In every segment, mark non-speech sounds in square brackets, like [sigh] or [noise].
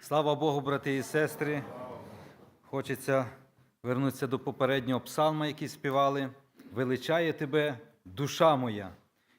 Слава Богу, брати і сестри. Хочеться вернутися до попереднього псалма, який співали. Величає тебе, душа моя.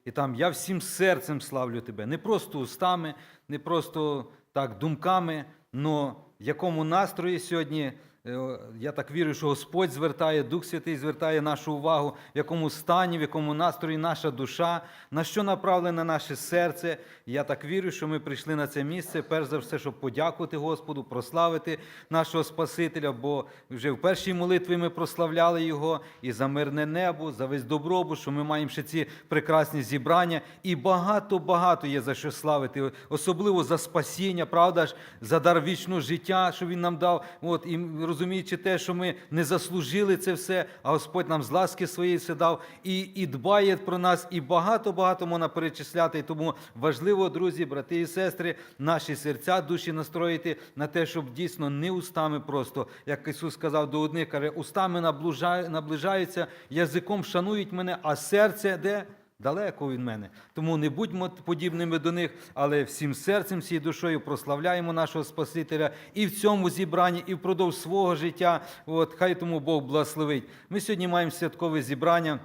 І там я всім серцем славлю тебе. Не просто устами, не просто так думками, але в якому настрої сьогодні. Е, Я так вірю, що Господь звертає, Дух Святий звертає нашу увагу, в якому стані, в якому настрої наша душа, на що направлене наше серце. Я так вірю, що ми прийшли на це місце, перш за все, щоб подякувати Господу, прославити нашого Спасителя, бо вже в першій молитві ми прославляли Його і за мирне небо, за весь добробут, що ми маємо ще ці прекрасні зібрання. І багато-багато є за що славити, особливо за спасіння, правда ж, за дар вічного життя, що Він нам дав. От, і розуміючи те, що ми не заслужили це все, а Господь нам з ласки своєї все дав і, і дбає про нас, і багато-багато можна перечисляти. І тому важливо, друзі, брати і сестри, наші серця, душі настроїти на те, щоб дійсно не устами просто, як Ісус сказав до одних, каже, устами наближаю- наближаються, язиком шанують мене, а серце де? Далеко від мене. Тому не будьмо подібними до них, але всім серцем, всією душою прославляємо нашого Спасителя і в цьому зібранні, і впродовж свого життя. От, хай тому Бог благословить. Ми сьогодні маємо святкове зібрання.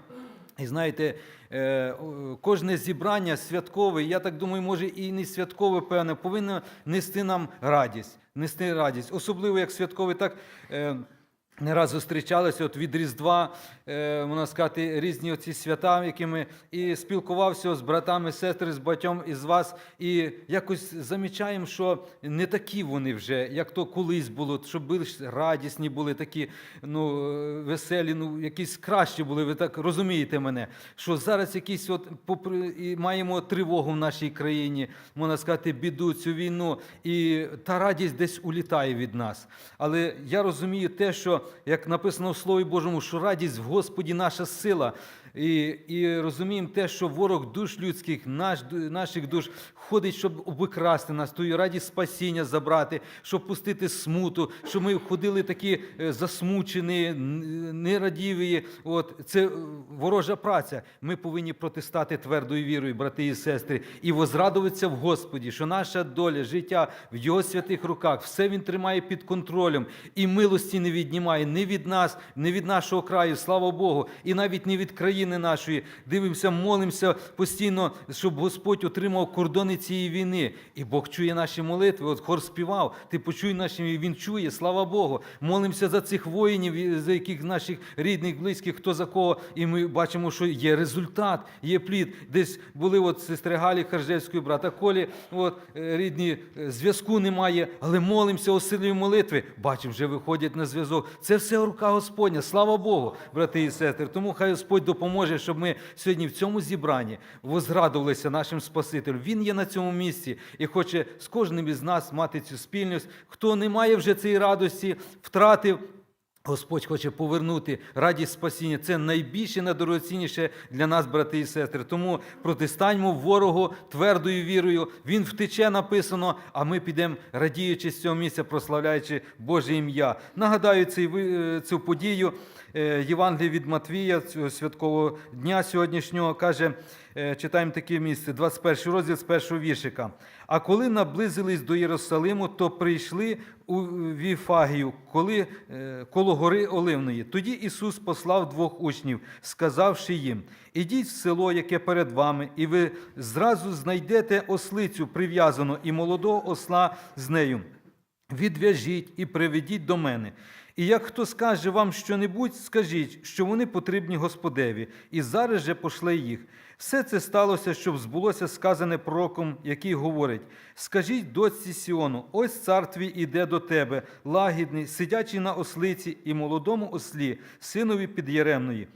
І знаєте, е, кожне зібрання святкове, я так думаю, може і не святкове, певне, повинно нести нам радість, нести радість. Особливо як святкове, так. Не раз зустрічалися от від Різдва, е, можна сказати, різні оці свята, якими і спілкувався з братами, сестри, з батьом із вас. І якось замічаємо, що не такі вони вже, як то колись було, щоб більш радісні були, такі ну, е, веселі, ну, якісь кращі були. Ви так розумієте мене, що зараз якісь от попри і маємо тривогу в нашій країні, можна сказати, біду, цю війну, і та радість десь улітає від нас. Але я розумію те, що як написано в Слові Божому, що радість в Господі наша сила. І, і розуміємо те, що ворог душ людських, наш, наших душ, ходить, щоб обікрасти нас, ту радість спасіння забрати, щоб пустити смуту, щоб ми ходили такі е, засмучені, нерадіві. От це е, ворожа праця. Ми повинні протистати твердою вірою, брати і сестри, і возрадуватися в Господі, що наша доля, життя в Його святих руках, все він тримає під контролем і милості не віднімає не від нас, не від нашого краю, слава Богу, і навіть не від країни нашої. Дивимося, молимося постійно, щоб Господь отримав кордони цієї війни. І Бог чує наші молитви. От хор співав, ти почуй наші, він чує, слава Богу. Молимося за цих воїнів, за яких наших рідних, близьких, хто за кого. І ми бачимо, що є результат, є плід. Десь були от сестри Галі Харжевської, брата Колі, от е, рідні, е, зв'язку немає, але молимося осилюємо молитви. Бачимо, вже виходять на зв'язок. Це все рука Господня. Слава Богу, брати і сестри. Тому хай Господь допоможе, щоб ми сьогодні в цьому зібранні возрадувалися нашим Спасителем. Він є на цьому місці і хоче з кожним із нас мати цю спільність. Хто не має вже цієї радості, втратив. Господь хоче повернути радість спасіння. Це найбільше, найдорогоцінніше для нас, брати і сестри. Тому протистаньмо ворогу твердою вірою. Він втече, написано, а ми підемо, радіючи з цього місця, прославляючи Боже ім'я. Нагадаю е, цю подію. Е, Євангелія від Матвія, цього святкового дня сьогоднішнього, каже, читаємо таке місце, 21 розділ з першого віршика. А коли наблизились до Єрусалиму, то прийшли у Віфагію, коли, е, коло гори Оливної. Тоді Ісус послав двох учнів, сказавши їм: Ідіть в село, яке перед вами, і ви зразу знайдете ослицю прив'язану і молодого осла з нею. Відв'яжіть і приведіть до мене. І як хто скаже вам щонебудь, скажіть, що вони потрібні Господеві, і зараз же пошле їх. Все це сталося, щоб збулося сказане пророком, який говорить: Скажіть дочці Сіону, ось цар твій іде до тебе, лагідний, сидячий на ослиці і молодому ослі, синові підєремної.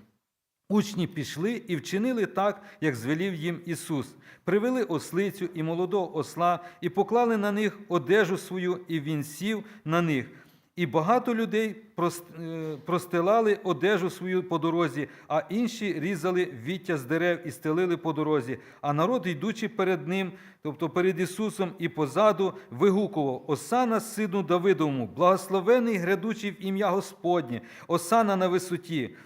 Учні пішли і вчинили так, як звелів їм Ісус. Привели ослицю і молодого осла, і поклали на них одежу свою, і він сів на них. І багато людей е, простилали одежу свою по дорозі, а інші різали віття з дерев і стелили по дорозі. А народ, йдучи перед ним, тобто перед Ісусом і позаду, вигукував: Осана сину Давидовому, благословений грядучий в ім'я Господнє, осана на висоті.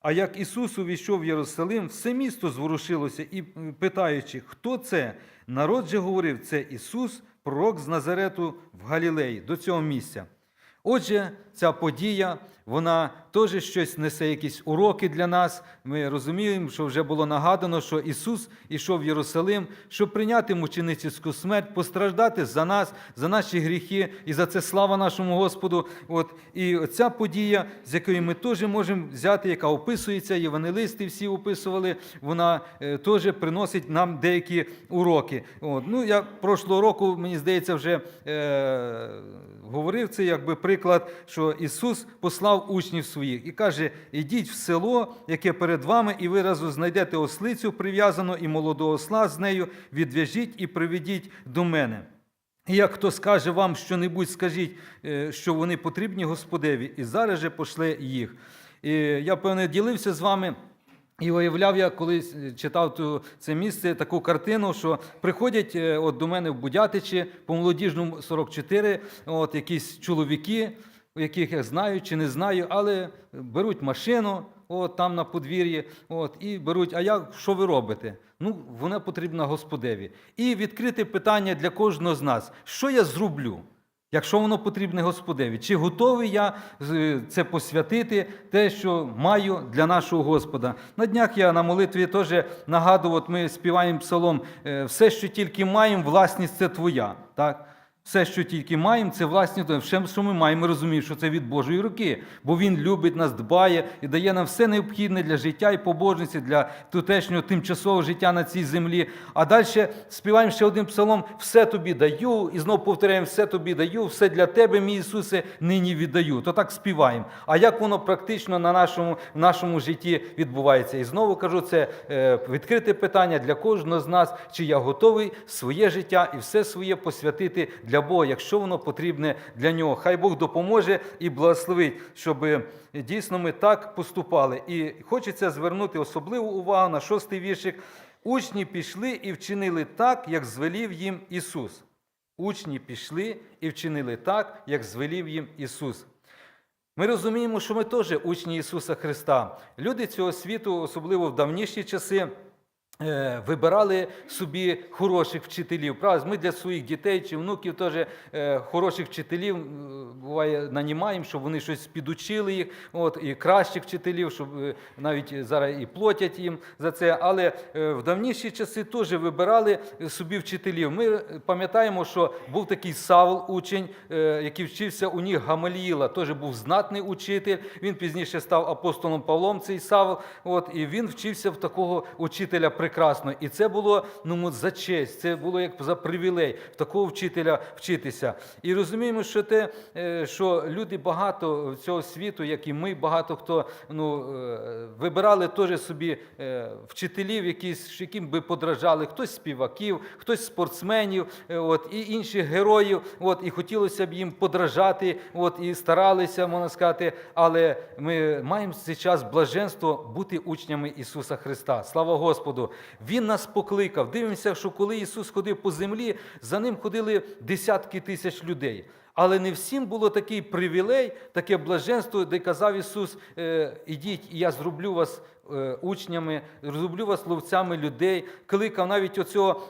А як Ісус увійшов в Єрусалим, все місто зворушилося і питаючи, хто це? Народ же говорив, це Ісус, пророк з Назарету в Галілеї, до цього місця. Отже, ця подія, вона теж щось несе якісь уроки для нас. Ми розуміємо, що вже було нагадано, що Ісус ішов в Єрусалим, щоб прийняти мученицьку смерть, постраждати за нас, за наші гріхи, і за це слава нашому Господу. От і ця подія, з якої ми теж можемо взяти, яка описується, євангелисти всі описували, вона е, теж приносить нам деякі уроки. От. Ну, я прошлого року, мені здається, вже е, говорив це якби приклад, що Ісус послав учнів своїх і каже: ідіть в село, яке перед вами, і ви разу знайдете ослицю прив'язану і молодого осла з нею, відв'яжіть і приведіть до мене. І як хто скаже вам що-небудь, скажіть, е, що вони потрібні Господеві, і зараз же пошле їх. І я, певне, ділився з вами. І уявляв я, коли читав ту, це місце, таку картину, що приходять е, от до мене в Будятичі по молодіжному 44, от якісь чоловіки, яких я знаю чи не знаю, але беруть машину от, там на подвір'ї, от, і беруть, а як, що ви робите? Ну, вона потрібна Господеві. І відкрите питання для кожного з нас: що я зроблю? Якщо воно потрібне Господеві, чи готовий я це посвятити, те, що маю для нашого Господа? На днях я на молитві теж нагадував, ми співаємо псалом, е, все, що тільки маємо, власність це твоя. Так? Все, що тільки маємо, це власні все, що ми маємо, ми розуміємо, що це від Божої руки, бо Він любить нас, дбає і дає нам все необхідне для життя і побожності, для тутешнього тимчасового життя на цій землі. А далі співаємо ще один псалом: все тобі даю, і знову повторяємо, все тобі даю, все для тебе, мій Ісусе, нині віддаю. То так співаємо. А як воно практично на нашому, в нашому житті відбувається? І знову кажу, це е, відкрите питання для кожного з нас, чи я готовий своє життя і все своє посвятити Бога, якщо воно потрібне для нього. Хай Бог допоможе і благословить, щоб дійсно ми так поступали. І хочеться звернути особливу увагу на шостий віршик. Учні пішли і вчинили так, як звелів їм Ісус. Учні пішли і вчинили так, як звелів їм Ісус. Ми розуміємо, що ми теж учні Ісуса Христа. Люди цього світу, особливо в давніші часи, е, вибирали собі хороших вчителів. Правда, ми для своїх дітей чи внуків теж е, хороших вчителів е, буває нанімаємо, щоб вони щось підучили їх, от, і кращих вчителів, щоб е, навіть зараз і платять їм за це. Але е, в давніші часи теж вибирали собі вчителів. Ми пам'ятаємо, що був такий Савл, учень, е, який вчився у них Гамаліїла, теж був знатний учитель. Він пізніше став апостолом Павлом, цей Савл. От, і він вчився в такого учителя прекрасно. І це було ну, за честь, це було як за привілей в такого вчителя вчитися. І розуміємо, що те, е, що люди багато цього світу, як і ми, багато хто ну, е, вибирали теж собі е, вчителів, якісь, яким би подражали, хтось співаків, хтось спортсменів, от, і інших героїв. От, і хотілося б їм подражати, от, і старалися, можна сказати, але ми маємо час блаженство бути учнями Ісуса Христа. Слава Господу! Він нас покликав. Дивимося, що коли Ісус ходив по землі, за ним ходили десятки тисяч людей. Але не всім було такий привілей, таке блаженство, де казав Ісус: е, ідіть, і я зроблю вас е, учнями, зроблю вас ловцями людей. Кликав навіть оцього.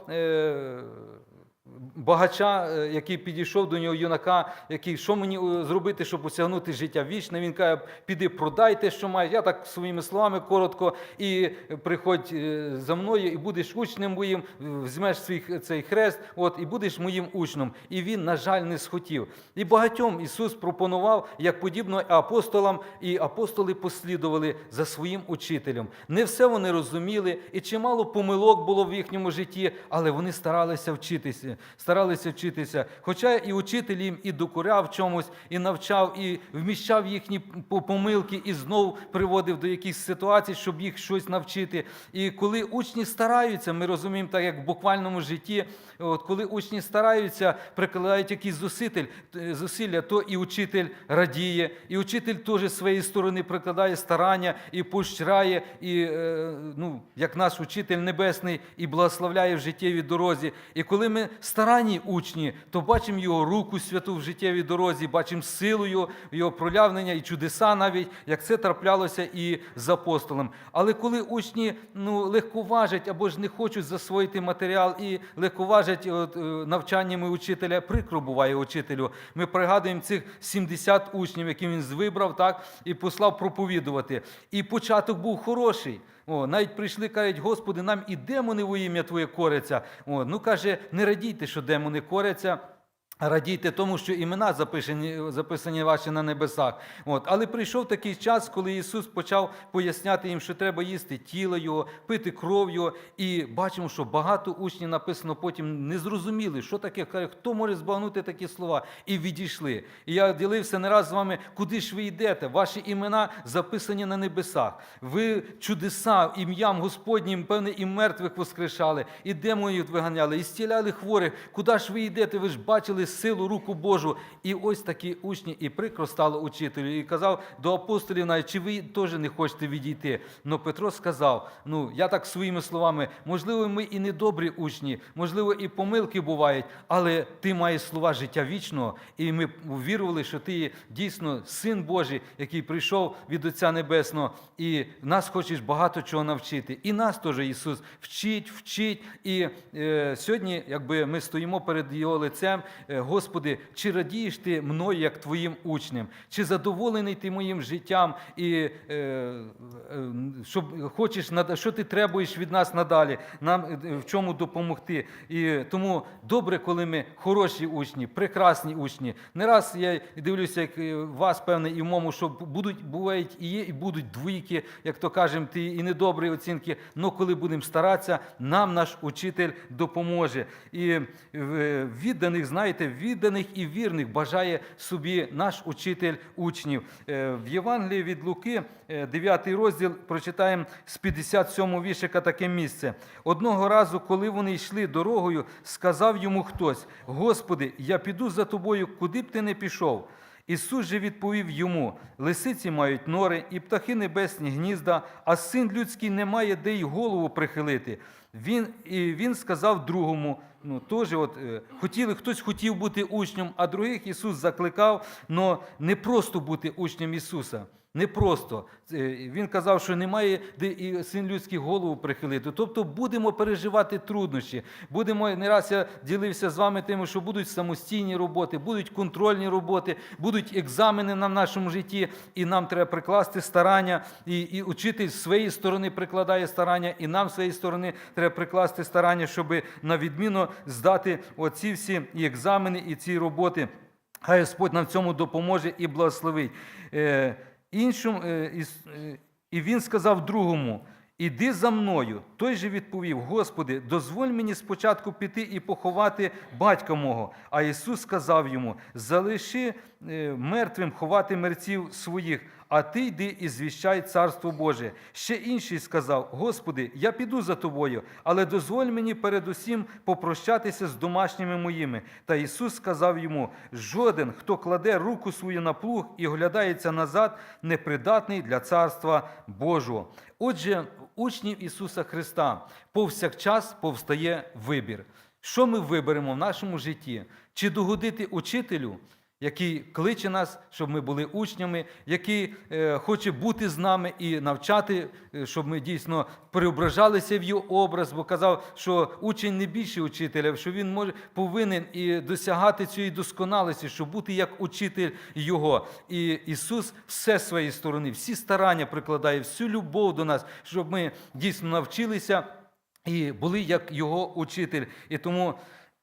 Багача, е, який підійшов до нього, юнака, який що мені е, зробити, щоб осягнути життя вічне. Він каже, піди продай те, що маєш. Я так своїми словами коротко, і приходь е, за мною, і будеш учнем моїм, візьмеш свій цей хрест, от, і будеш моїм учнем. І він, на жаль, не схотів. І багатьом Ісус пропонував, як подібно апостолам, і апостоли послідували за своїм учителем. Не все вони розуміли, і чимало помилок було в їхньому житті, але вони старалися вчитися старалися вчитися. Хоча і учитель їм і докоряв чомусь, і навчав, і вміщав їхні помилки, і знов приводив до якихось ситуацій, щоб їх щось навчити. І коли учні стараються, ми розуміємо, так як в буквальному житті, от коли учні стараються, прикладають якісь зусиль, зусилля, то і учитель радіє, і учитель теж з своєї сторони прикладає старання і поощряє, і е, ну, як наш учитель небесний, і благословляє в життєвій дорозі. І коли ми старанні учні, то бачимо його руку святу в життєвій дорозі, бачимо силу його, його пролявлення і чудеса навіть, як це траплялося і з апостолом. Але коли учні ну, легковажать або ж не хочуть засвоїти матеріал і легковажать от, е, навчаннями учителя, прикро буває учителю. Ми пригадуємо цих 70 учнів, які він вибрав, так, і послав проповідувати. І початок був хороший. О, навіть прийшли, кажуть, Господи, нам і демони во ім'я Твоє коряться. О, ну каже, не радійте, що демони коряться. Радійте тому, що імена записані, записані ваші на небесах. От. Але прийшов такий час, коли Ісус почав поясняти їм, що треба їсти тіло Його, пити кров Його. І бачимо, що багато учнів написано потім не зрозуміли, що таке, хто може збагнути такі слова, і відійшли. І я ділився не раз з вами, куди ж ви йдете? Ваші імена записані на небесах. Ви чудеса ім'ям Господнім, певне, і мертвих воскрешали, і демонів виганяли, і стіляли хворих. Куди ж ви йдете? Ви ж бачили силу, руку Божу. І ось такі учні, і прикро стало учителю. І казав до апостолів, навіть, чи ви теж не хочете відійти. Но Петро сказав: ну я так своїми словами, можливо, ми і не добрі учні, можливо, і помилки бувають, але ти маєш слова життя вічного, і ми вірували, що ти є дійсно син Божий, який прийшов від Отця Небесного, і нас хочеш багато чого навчити. І нас теж Ісус вчить, вчить. І е, сьогодні, якби ми стоїмо перед Його лицем, Господи, чи радієш ти мною як Твоїм учнем, чи задоволений ти моїм життям, і е, е, щоб хочеш що ти требуєш від нас надалі, нам е, в чому допомогти. І тому добре, коли ми хороші учні, прекрасні учні. Не раз я дивлюся, як е, вас, певне, і в моєму, що будуть, бувають і є, і будуть двійки, як то кажемо, ті і недобрі оцінки. Но коли будемо старатися, нам наш учитель допоможе. І е, відданих, знаєте, відданих і вірних бажає собі наш учитель учнів. Е, В Євангелії від Луки, 9 розділ, прочитаємо з 57 вішика таке місце. Одного разу, коли вони йшли дорогою, сказав йому хтось: Господи, я піду за тобою, куди б ти не пішов. Ісус же відповів йому: лисиці мають нори, і птахи небесні гнізда, а син людський не має де й голову прихилити. Він, і він сказав другому, ну теж от, е, хотіли, хтось хотів бути учнем, а других Ісус закликав, але не просто бути учнем Ісуса. Не просто. Е, Він казав, що немає де і син людський голову прихилити. Тобто будемо переживати труднощі. Будемо, не раз я ділився з вами тим, що будуть самостійні роботи, будуть контрольні роботи, будуть екзамени на нашому житті, і нам треба прикласти старання, і, і учитель з своєї сторони прикладає старання, і нам з своєї сторони треба прикласти старання, щоб на відміну здати оці всі екзамени, і ці роботи. Хай Господь нам в цьому допоможе і благословить. Іншому, е, е, і він сказав другому: Іди за мною. Той же відповів: Господи, дозволь мені спочатку піти і поховати батька мого. А Ісус сказав йому: Залиши е, мертвим ховати мерців своїх, а ти йди і звіщай царство Боже. Ще інший сказав: Господи, я піду за тобою, але дозволь мені передусім попрощатися з домашніми моїми. Та Ісус сказав йому: жоден, хто кладе руку свою на плуг і оглядається назад, непридатний для царства Божого. Отже, учнів Ісуса Христа повсякчас повстає вибір. Що ми виберемо в нашому житті? Чи догодити учителю? Який кличе нас, щоб ми були учнями, який е, хоче бути з нами і навчати, е, щоб ми дійсно преображалися в його образ, бо казав, що учень не більше учителя, що він може повинен і досягати цієї досконалості, щоб бути як учитель його. І Ісус все з своєї сторони, всі старання прикладає, всю любов до нас, щоб ми дійсно навчилися і були як його учитель. І тому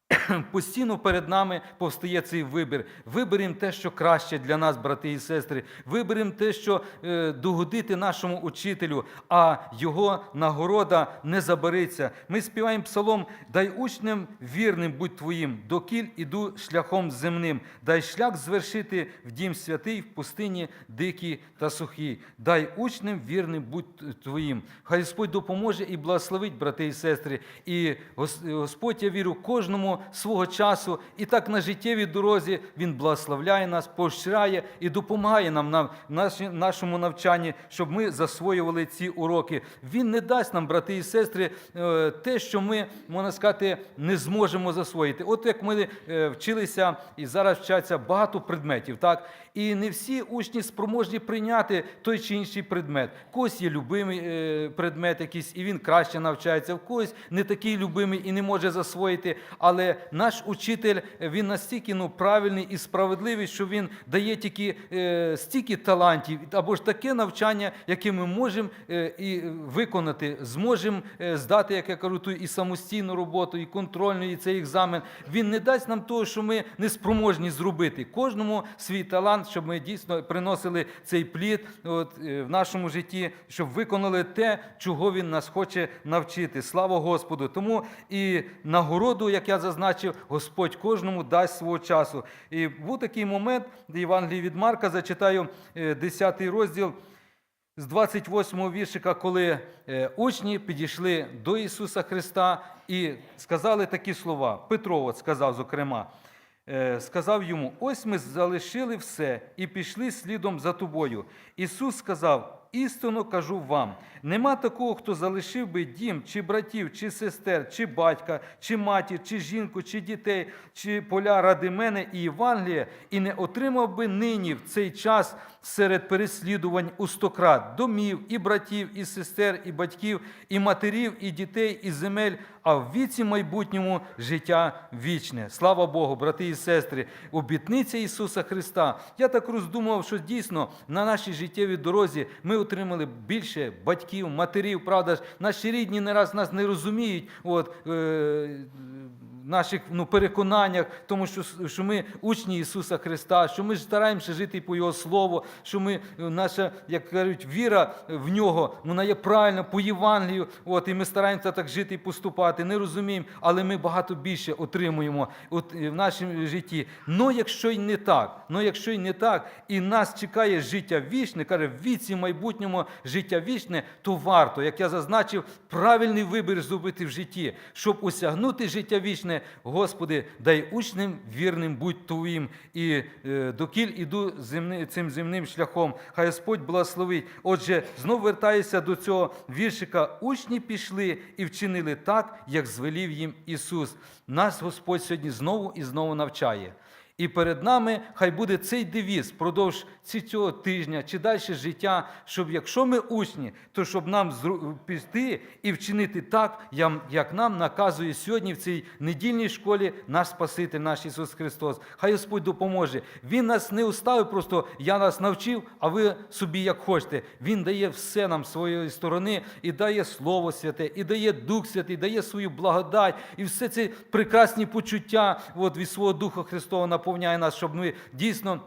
[coughs] постійно перед нами повстає цей вибір. Виберемо те, що краще для нас, брати і сестри. Виберемо те, що е, догодити нашому учителю, а його нагорода не забереться. Ми співаємо псалом: дай учням вірним будь твоїм, докіль іду шляхом земним. Дай шлях звершити в дім святий, в пустині дикій та сухій. Дай учням вірним будь твоїм. Хай Господь допоможе і благословить, брати і сестри. І Господь, я вірю, кожному кожного свого часу. І так на життєвій дорозі Він благословляє нас, поощряє і допомагає нам на нашому навчанні, щоб ми засвоювали ці уроки. Він не дасть нам, брати і сестри, е, те, що ми, можна сказати, не зможемо засвоїти. От як ми е, вчилися і зараз вчаться багато предметів, так? І не всі учні спроможні прийняти той чи інший предмет. В когось є любимий е, предмет якийсь, і він краще навчається, в когось не такий любимий і не може засвоїти. Але наш учитель він настільки ну, правильний і справедливий, що він дає тільки е, стільки талантів, або ж таке навчання, яке ми можемо е, і виконати, зможемо е, здати, як я кажу, ту і самостійну роботу, і контрольну, і цей екзамен. Він не дасть нам того, що ми не спроможні зробити. Кожному свій талант, щоб ми дійсно приносили цей плід от, е, в нашому житті, щоб виконали те, чого він нас хоче навчити. Слава Господу! Тому і нагороду, як я зазначив, Господь кожному дасть свого часу. І був такий момент, де Євангелії від Марка зачитаю е, 10 розділ з 28-го віршика, коли е, учні підійшли до Ісуса Христа і сказали такі слова. Петро от сказав, зокрема, е, сказав йому: Ось ми залишили все і пішли слідом за тобою. Ісус сказав. Істинно кажу вам: нема такого, хто залишив би дім, чи братів, чи сестер, чи батька, чи матір, чи жінку, чи дітей, чи поля ради мене і Євангелія, і не отримав би нині в цей час серед переслідувань у стократ домів, і братів, і сестер, і батьків, і матерів, і дітей, і земель, а в віці майбутньому життя вічне. Слава Богу, брати і сестри, обітниця Ісуса Христа. Я так роздумував, що дійсно на нашій життєвій дорозі ми отримали більше батьків, матерів. Правда ж, наші рідні не раз нас не розуміють. От, е, наших ну, переконаннях, тому що, що ми учні Ісуса Христа, що ми стараємося жити по Його Слову, що ми, наша, як кажуть, віра в нього, вона є правильна по Євангелію, от, і ми стараємося так жити і поступати, не розуміємо, але ми багато більше отримуємо е, в нашому житті. Но якщо й не так, но якщо й не так, і нас чекає життя вічне, каже, в віці майбутньому життя вічне, то варто, як я зазначив, правильний вибір зробити в житті, щоб осягнути життя вічне, Господи, дай учнем вірним будь Твоїм, і е, докіль іду земни, цим земним шляхом. Хай Господь благословить. Отже, знову вертаюся до цього віршика. Учні пішли і вчинили так, як звелів їм Ісус. Нас Господь сьогодні знову і знову навчає. І перед нами хай буде цей девіз впродовж цього тижня чи далі життя, щоб якщо ми учні, то щоб нам піти і вчинити так, як нам наказує сьогодні в цій недільній школі наш Спаситель, наш Ісус Христос. Хай Господь допоможе. Він нас не оставив, просто я нас навчив, а ви собі як хочете. Він дає все нам своєї сторони і дає Слово Святе, і дає Дух Святий, і дає свою благодать, і все ці прекрасні почуття от, від свого Духа Христового наповняє нас, щоб ми дійсно.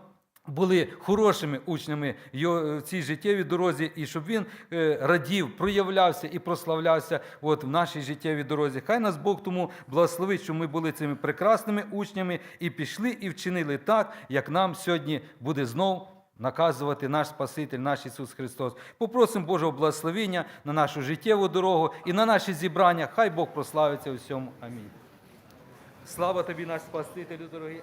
Були хорошими учнями в цій життєвій дорозі, і щоб він е, радів, проявлявся і прославлявся от, в нашій життєвій дорозі. Хай нас Бог тому благословить, що ми були цими прекрасними учнями і пішли і вчинили так, як нам сьогодні буде знов наказувати наш Спаситель, наш Ісус Христос. Попросимо Божого благословення на нашу життєву дорогу і на наші зібрання. Хай Бог прославиться у всьому. Амінь. Слава тобі, наш Спасителю, дорогий.